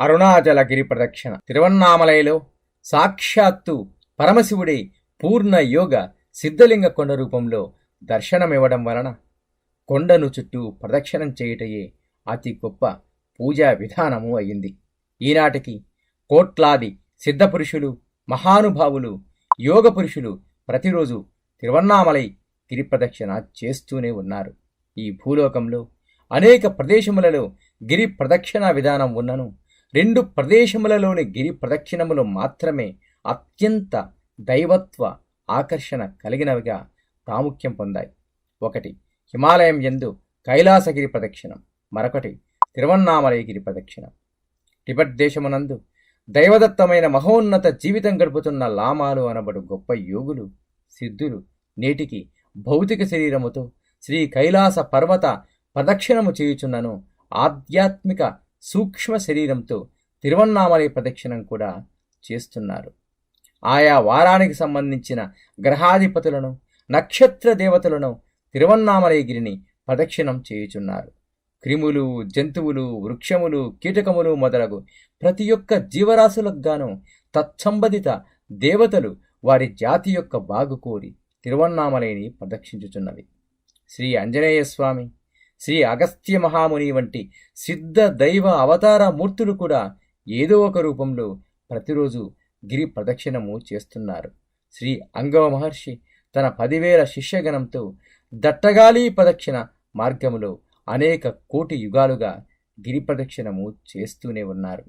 అరుణాచల గిరి ప్రదక్షిణ. తిరువన్నామలైలో సాక్షాత్తు పరమశివుడి పూర్ణ యోగ సిద్ధలింగ కొండ రూపంలో దర్శనమివ్వడం వలన కొండను చుట్టూ ప్రదక్షిణం చేయుటయే అతి గొప్ప పూజా విధానము అయింది. ఈనాటికి కోట్లాది సిద్ధపురుషులు మహానుభావులు యోగ పురుషులు ప్రతిరోజు తిరువన్నామలై గిరి ప్రదక్షిణ చేస్తూనే ఉన్నారు. ఈ భూలోకంలో అనేక ప్రదేశములలో గిరి ప్రదక్షిణ విధానం ఉన్నను రెండు ప్రదేశములలోని గిరి ప్రదక్షిణములు మాత్రమే అత్యంత దైవత్వ ఆకర్షణ కలిగినవిగా ప్రాముఖ్యం పొందాయి. ఒకటి హిమాలయం ఎందు కైలాసగిరి ప్రదక్షిణం. మరొకటి తిరువన్నామలయగిరి ప్రదక్షిణం. టిబెట్ దేశమునందు దైవదత్తమైన మహోన్నత జీవితం గడుపుతున్న లామాలు అనబడు గొప్ప యోగులు సిద్ధులు నేటికి భౌతిక శరీరముతో శ్రీ కైలాస పర్వత ప్రదక్షిణము చేయుచున్నను ఆధ్యాత్మిక సూక్ష్మ శరీరంతో తిరువన్నామలై ప్రదక్షిణం కూడా చేస్తున్నారు. ఆయా వారానికి సంబంధించిన గ్రహాధిపతులను నక్షత్ర దేవతలను తిరువన్నామలయగిరిని ప్రదక్షిణం చేయుచున్నారు. క్రిములు జంతువులు వృక్షములు కీటకములు మొదలగు ప్రతి ఒక్క జీవరాశులకు గాను తత్సంబంధిత దేవతలు వారి జాతి యొక్క బాగు కోరి తిరువన్నామలైని ప్రదక్షించుచున్నవి శ్రీ ఆంజనేయ స్వామి శ్రీ అగస్త్య మహాముని వంటి సిద్ధ దైవ అవతార మూర్తులు కూడా ఏదో ఒక రూపంలో ప్రతిరోజు గిరి ప్రదక్షిణము చేస్తున్నారు. శ్రీ అంగవ మహర్షి తన పదివేల శిష్యగణంతో దట్టగాలి ప్రదక్షిణ మార్గములో అనేక కోటి యుగాలుగా గిరి ప్రదక్షిణము చేస్తూనే ఉన్నారు.